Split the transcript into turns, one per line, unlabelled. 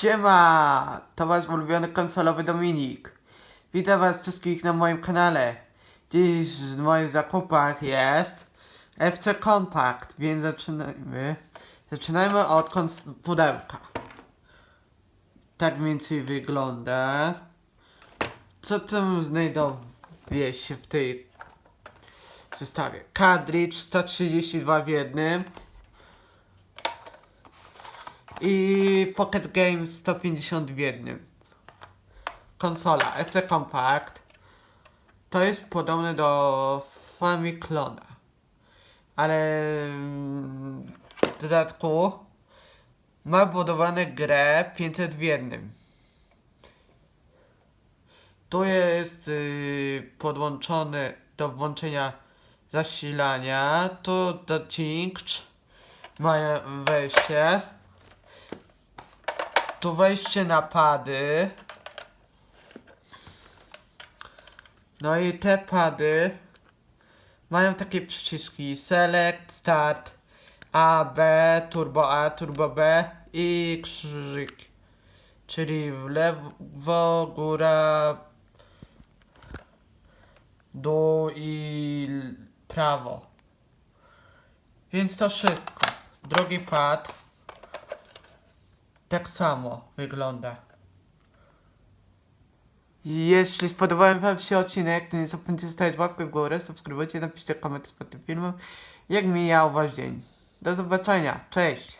Siema! To wasz ulubiony konsolowy Dominik. Witam was wszystkich na moim kanale. Dziś w moich zakupach jest FC Compact, więc zaczynajmy. Zaczynajmy od pudełka. Tak więcej wygląda. Co tam znajduje się w tej zestawie? Cartridge 132 w jednym. I Pocket Games 150 w jednym. Konsola FC Compact to jest podobne do Famiclona, ale mm, w dodatku ma budowane grę 500 w jednym. Tu jest yy, podłączony do włączenia zasilania, tu do Cinch ma wejście. Tu wejście na pady. No i te pady mają takie przyciski Select, Start, A, B, Turbo A, Turbo B i krzyżyk. Czyli w lewo, góra, dół i prawo. Więc to wszystko. Drugi pad tak samo wygląda. Jeśli spodobał Wam się odcinek, to nie zapomnijcie zostawić łapkę w górę, subskrybujcie, napiszcie komentarz pod tym filmem, jak mijał Wasz dzień. Do zobaczenia, cześć!